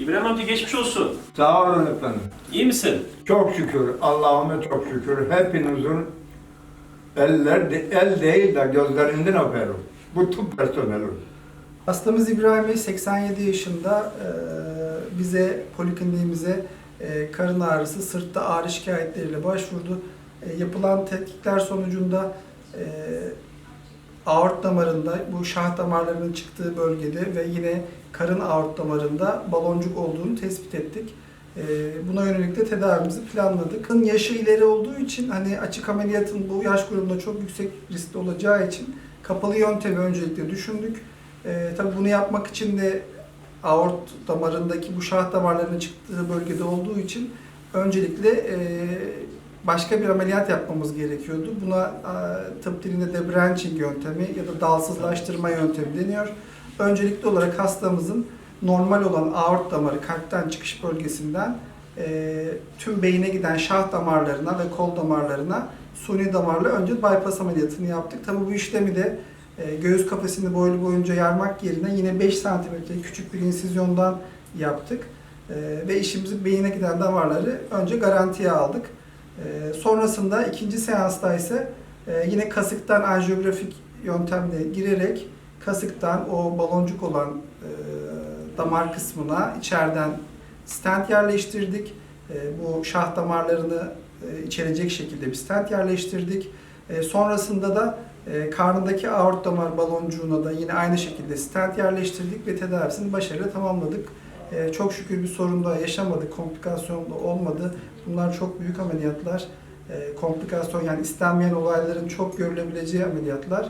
İbrahim amca geçmiş olsun. Sağ olun efendim. İyi misin? Çok şükür, Allah'ıma çok şükür. Hepinizin eller, el değil de gözlerinden öperim. Bütün personelin. Hastamız İbrahim Bey 87 yaşında Ee, bize polikliniğimize e, karın ağrısı, sırtta ağrı şikayetleriyle başvurdu. E, Yapılan tetkikler sonucunda e, aort damarında, bu şah damarlarının çıktığı bölgede ve yine karın aort damarında baloncuk olduğunu tespit ettik. E, Buna yönelik de tedavimizi planladık. Yaşı ileri olduğu için hani açık ameliyatın bu yaş grubunda çok yüksek riskli olacağı için kapalı yöntemi öncelikle düşündük. E, tabii bunu yapmak için de aort damarındaki bu şah damarlarının çıktığı bölgede olduğu için öncelikle e, başka bir ameliyat yapmamız gerekiyordu. Buna e, tıp dilinde de branching yöntemi ya da dalsızlaştırma yöntemi deniyor. Öncelikli olarak hastamızın normal olan aort damarı kalpten çıkış bölgesinden e, tüm beyine giden şah damarlarına ve kol damarlarına suni damarla önce bypass ameliyatını yaptık. Tabii bu işlemi de e, göğüs kafesini boylu boyunca yarmak yerine yine 5 santimetre küçük bir insizyondan yaptık. Ve işimizi beyine giden damarları önce garantiye aldık. E, sonrasında ikinci seansta ise e, yine kasıktan anjiyografik yöntemle girerek kasıktan o baloncuk olan e, damar kısmına içeriden stent yerleştirdik. E, bu şah damarlarını içerecek şekilde bir stent yerleştirdik. Sonrasında da karnındaki aort damar baloncuğuna da yine aynı şekilde stent yerleştirdik ve tedavisini başarıyla tamamladık. E, çok şükür bir sorun da yaşamadık, komplikasyon da olmadı. Bunlar çok büyük ameliyatlar. E, komplikasyon yani istenmeyen olayların çok görülebileceği ameliyatlar.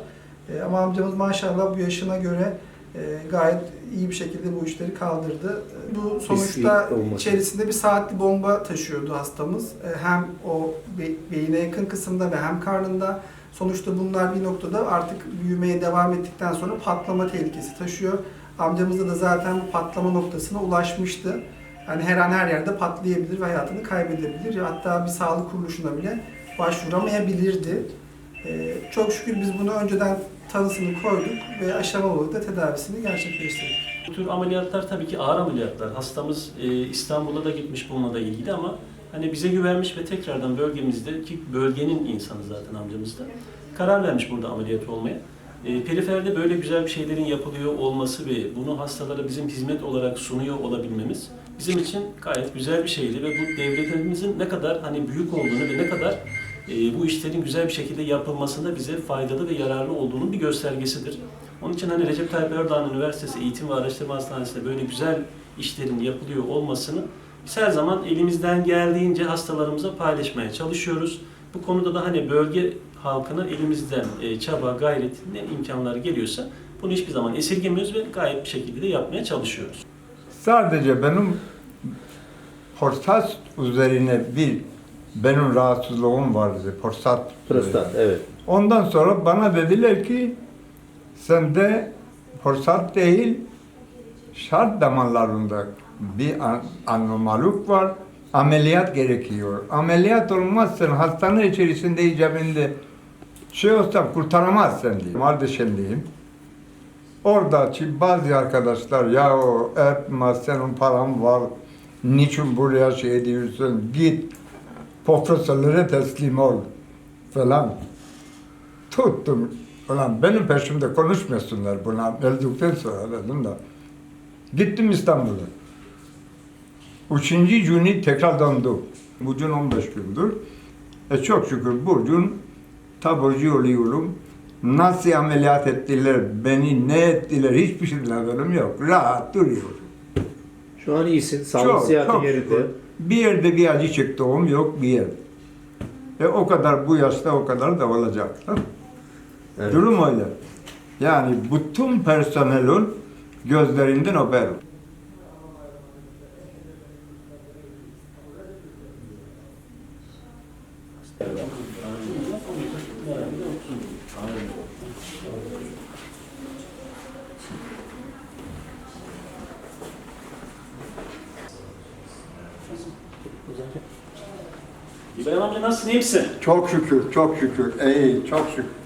E, ama amcamız maşallah bu yaşına göre e, gayet iyi bir şekilde bu işleri kaldırdı. E, Bu sonuçta içerisinde bir saatli bomba taşıyordu hastamız. E, Hem o be- beyine yakın kısımda ve hem karnında. Sonuçta bunlar bir noktada artık büyümeye devam ettikten sonra patlama tehlikesi taşıyor. Amcamızda da zaten bu patlama noktasına ulaşmıştı. Yani her an her yerde patlayabilir ve hayatını kaybedebilir. Hatta bir sağlık kuruluşuna bile başvuramayabilirdi. Ee, çok şükür biz bunu önceden tanısını koyduk ve aşamalı da tedavisini gerçekleştirdik. Bu tür ameliyatlar tabii ki ağır ameliyatlar. Hastamız e, İstanbul'a da gitmiş bununla da ilgili ama hani bize güvenmiş ve tekrardan bölgemizde ki bölgenin insanı zaten amcamız da karar vermiş burada ameliyat olmaya. E, periferde böyle güzel bir şeylerin yapılıyor olması ve bunu hastalara bizim hizmet olarak sunuyor olabilmemiz bizim için gayet güzel bir şeydi ve bu devletimizin ne kadar hani büyük olduğunu ve ne kadar e, bu işlerin güzel bir şekilde yapılmasında bize faydalı ve yararlı olduğunun bir göstergesidir. Onun için hani Recep Tayyip Erdoğan Üniversitesi Eğitim ve Araştırma Hastanesi'nde böyle güzel işlerin yapılıyor olmasını biz her zaman elimizden geldiğince hastalarımıza paylaşmaya çalışıyoruz. Bu konuda da hani bölge halkına elimizden e, çaba, gayret, ne imkanlar geliyorsa bunu hiçbir zaman esirgemiyoruz ve gayet bir şekilde de yapmaya çalışıyoruz. Sadece benim prostat üzerine bir benim rahatsızlığım vardı. Prostat. Prostat, evet. Ondan sonra bana dediler ki sende prostat değil şart damarlarında bir an- anomalik var. Ameliyat gerekiyor. Ameliyat olmazsan hastane içerisinde icabında şey olsa kurtaramazsın diye. Kardeşimdeyim. Oradaki bazı arkadaşlar ya o etme senin paran var. Niçin buraya şey ediyorsun? Git profesörlere teslim ol falan. Tuttum. Ulan benim peşimde konuşmuyorsunlar buna öldükten sonra dedim da. Gittim İstanbul'a. Üçüncü günü tekrar döndüm. Bugün 15 gündür. E çok şükür bugün taburcu oluyorum. Nasıl ameliyat ettiler, beni ne ettiler hiçbir şeyden haberim yok. Rahat duruyorum. Şu an iyisin. Sağlık siyahati yerinde. şükür. Bir yerde bir acı çektiğim yok bir yer. E o kadar bu yaşta o kadar da olacak. Evet. Durum öyle. Yani bütün personelin gözlerinden öperim. İbrahim amca nasılsın, iyi misin? Çok şükür, çok şükür. İyi, çok şükür.